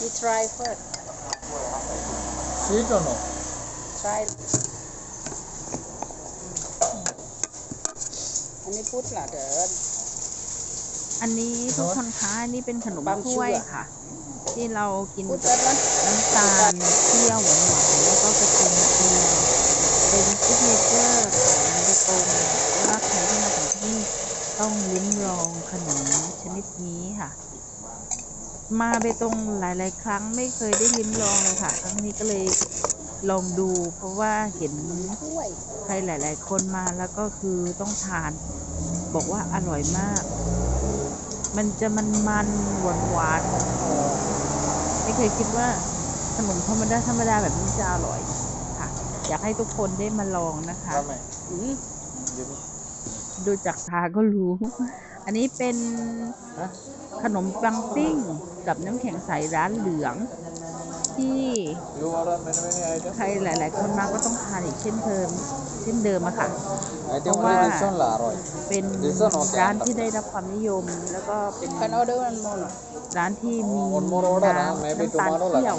You try first. Sweet or no? Try. อันนี้พูดละเด้ออันนี้ทุกคนคะอันนี้เป็นขนมบางถ้วยเชื่อค่ะ ที่เรากินพูดกับแล้วนะน้ำตาลเปรี้ยวหวานหวานๆแล้วก็กระเทียมเจียวเป็นซิกเนเจอร์ของเบตงว่าใครที่มาถึงที่นี่ต้องลิ้มลองขนมชนิดนี้ค่ะ มาเบตงหลาย ๆ ครั้งไม่เคยได้ลิ้มลองเลยค่ะ ครั้งนี้ก็เลยลองดู เพราะว่าเห็นถ้วยใครหลาย ๆ คนมาแล้วก็คือต้องทาน บอกว่าอร่อยมาก มันจะมันมันหวานหวานๆหอมๆไม่เคยคิดว่าขนมธรรมดาธรรมดาแบบนี้จะอร่อยค่ะ อยากให้ทุกคนได้มาลองนะคะ Ramai. อืม Give me. ดูจากทาก็รู้ อันนี้เป็น Huh? ขนมปังปิ้ง กับน้ำแข็งใสร้านเหลือง ที่ใครหลาย ๆ คนมาก็ต้องทานอีกเช่นเดิมเช่นเดิมอะค่ะ I think Wah. only this one lah, Roy. เป็นร้านที่ได้รับความนิยมแล้วก็เป็นร้านที่มีน้ำน้ำตาลเปรี้ยว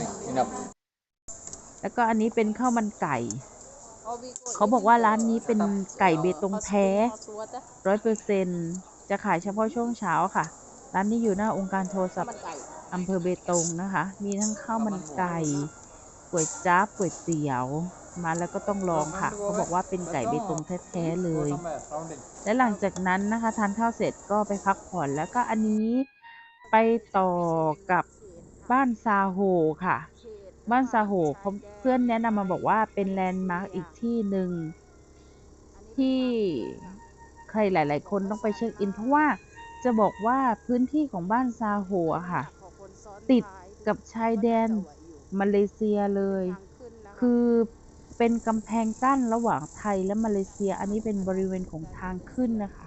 แล้วก็อันนี้เป็นข้าวมันไก่ เขาบอกว่าร้านนี้เป็นไก่เบตงแท้ร้อยเปอร์เซ็นจะขายเฉพาะช่วงเช้าค่ะ ร้านนี้อยู่หน้าองค์การโทรศัพท์ อำเภอเบตงนะคะ มีทั้งข้าวมันไก่ก๋วยจั๊บก๋วยเตี๋ยวมาแล้วก็ต้องลองค่ะเขาบอกว่าเป็นไก่เบตงแท้ๆเลย Go somewhere, rounding. และหลังจากนั้นนะคะทานข้าวเสร็จก็ไปพักผ่อนแล้วก็อันนี้ไปต่อกับบ้านซาโฮค่ะ บ้านซาโฮเขาเพื่อนแนะนำมาบอกว่าเป็นแลนด์มาร์กอีกที่หนึ่งที่ใครหลาย ๆ คนต้องไปเช็คอินเพราะว่าจะบอกว่าพื้นที่ของบ้านซาโฮอะค่ะ ติดกับชายแดนมาเลเซียเลย คือเป็นกำแพงกั้นระหว่างไทยและมาเลเซีย อันนี้เป็นบริเวณของทางขึ้นนะคะ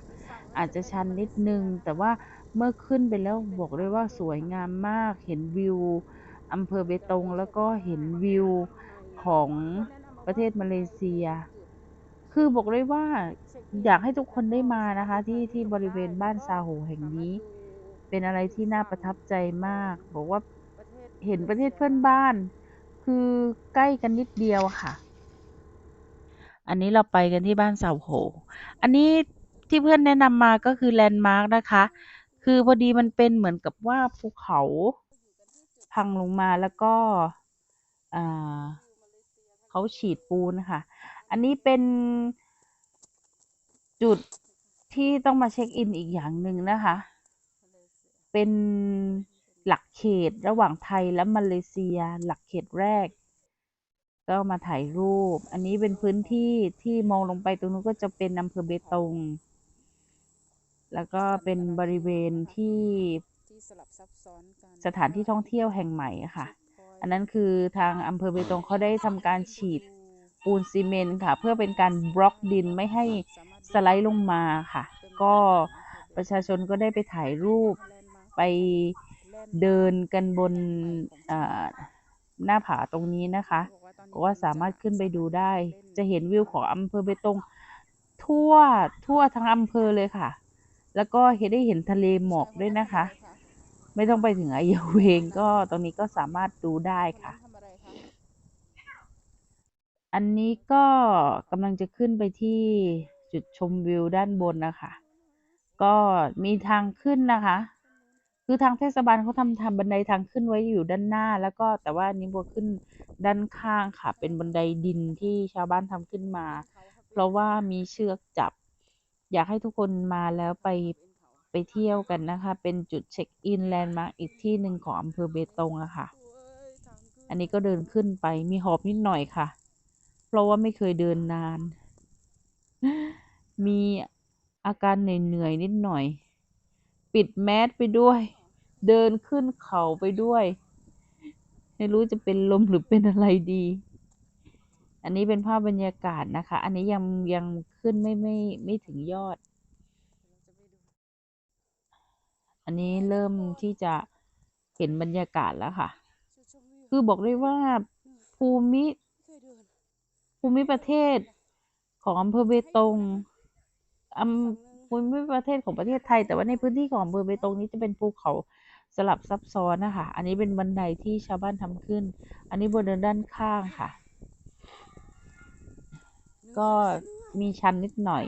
อาจจะชันนิดนึง แต่ว่าเมื่อขึ้นไปแล้วบอกเลยว่าสวยงามมาก เห็นวิวอำเภอเบตงแล้วก็เห็นวิวของประเทศมาเลเซีย คือบอกเลยว่าอยากให้ทุกคนได้มานะคะ ที่ที่บริเวณบ้านซาโฮแห่งนี้ เป็นอะไรที่น่าประทับใจมาก บอกว่าเห็นประเทศเพื่อนบ้าน คือใกล้กันนิดเดียวค่ะ อันนี้เราไปกันที่บ้านเสาโห อันนี้ที่เพื่อนแนะนำมาก็คือแลนด์มาร์กนะคะ คือพอดีมันเป็นเหมือนกับว่าภูเขาพังลงมาแล้วก็เขาฉีดปูนค่ะ อันนี้เป็นจุดที่ต้องมาเช็คอินอีกอย่างหนึ่งนะคะ เป็นหลักเขตระหว่างไทยและมาเลเซีย หลักเขตแรก ก็มาถ่ายรูป อันนี้เป็นพื้นที่ที่มองลงไปตรงนู้นก็จะเป็นอำเภอเบตง แล้วก็เป็นบริเวณที่สถานที่ท่องเที่ยวแห่งใหม่ค่ะ อันนั้นคือทางอำเภอเบตงเขาได้ทำการฉีดปูนซีเมนต์ค่ะ เพื่อเป็นการบล็อกดินไม่ให้สไลด์ลงมาค่ะ ก็ประชาชนก็ได้ไปถ่ายรูป ไปเดินกันบนหน้าผาตรงนี้นะคะกว่าสามารถขึ้นไปดูได้ จะเห็นวิวของอำเภอเบตงทั่วทั่วทั้งอำเภอเลยค่ะ แล้วก็เห็นได้เห็นทะเลหมอกด้วยนะคะ ไม่ต้องไปถึงอายเวงก็ตรงนี้ก็สามารถดูได้ค่ะ อันนี้ก็กำลังจะขึ้นไปที่จุดชมวิวด้านบนนะคะ ก็มีทางขึ้นนะคะ คือทางเทศบาลเขาทำทำบันไดทางขึ้นไว้อยู่ด้านหน้า แล้วก็แต่ว่าอันนี้บัวขึ้นด้านข้างค่ะ เป็นบันไดดินที่ชาวบ้านทำขึ้นมา เพราะว่ามีเชือกจับ อยากให้ทุกคนมาแล้วไปไปเที่ยวกันนะคะ เป็นจุดเช็คอินแลนด์มาร์กอีกที่หนึ่งของอำเภอเบตงอะค่ะ อันนี้ก็เดินขึ้นไปมีหอบนิดหน่อยค่ะ เพราะว่าไม่เคยเดินนาน มีอาการเหนื่อยๆนิดหน่อย ปิดแมสไปด้วย เดินขึ้นเขาไปด้วย ไม่รู้จะเป็นลมหรือเป็นอะไรดี อันนี้เป็นภาพบรรยากาศนะคะ อันนี้ยังยังขึ้นไม่ไม่ไม่ถึงยอด อันนี้เริ่มที่จะเห็นบรรยากาศแล้วค่ะ คือบอกได้ว่าภูมิภูมิประเทศของอำเภอเบตงอำภูมิประเทศของประเทศไทย แต่ว่าในพื้นที่ของอำเภอเบตงนี้จะเป็นภูเขา สลับซับซ้อนนะคะ อันนี้เป็นบันไดที่ชาวบ้านทำขึ้น อันนี้บนเดินด้านข้างค่ะ ก็มีชันนิดหน่อย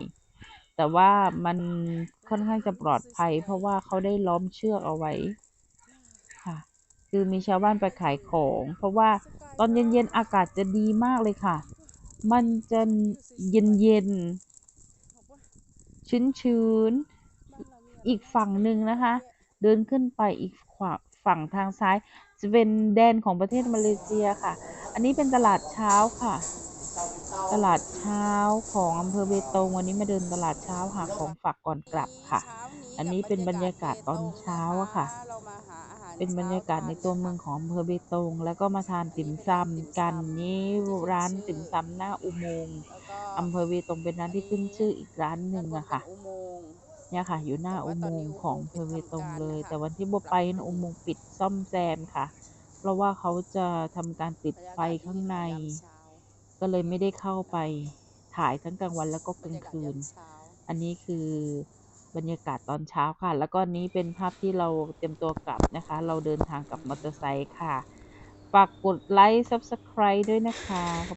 แต่ว่ามันค่อนข้างจะปลอดภัย เพราะว่าเขาได้ล้อมเชือกเอาไว้ค่ะ คือมีชาวบ้านไปขายของ เพราะว่าตอนเย็นๆอากาศจะดีมากเลยค่ะ มันจะเย็นๆชื้นๆ อีกฝั่งหนึ่งนะคะ เดินขึ้นไปอีกขวาฝั่งทางซ้าย จะเป็นแดนของประเทศมาเลเซียค่ะ อันนี้เป็นตลาดเช้าค่ะ ตลาดเช้าของอำเภอเบตงวันนี้มาเดินตลาดเช้าหาของฝากก่อนกลับค่ะ อันนี้เป็นบรรยากาศตอนเช้าอะค่ะ เป็นบรรยากาศในตัวเมืองของอำเภอเบตง แล้วก็มาทานติ่มซำกันนี่ร้านติ่มซำหน้าอุโมงค์อำเภอเบตงเป็นร้านที่ขึ้นชื่ออีกร้านหนึ่งอะค่ะ เนี่ยค่ะ อยู่หน้าอุโมงค์ของอำเภอเบตงเลย แต่วันที่บัวไปนะอุโมงค์ปิดซ่อมแซมค่ะ เพราะว่าเขาจะทำการติดไฟข้างใน ก็เลยไม่ได้เข้าไปถ่ายทั้งกลางวันแล้วก็กลางคืน อันนี้คือบรรยากาศตอนเช้าค่ะ แล้วก็นี้เป็นภาพที่เราเตรียมตัวกลับนะคะ เราเดินทางกับมอเตอร์ไซค์ค่ะ ฝากกดไลค์ Subscribe ด้วยนะคะ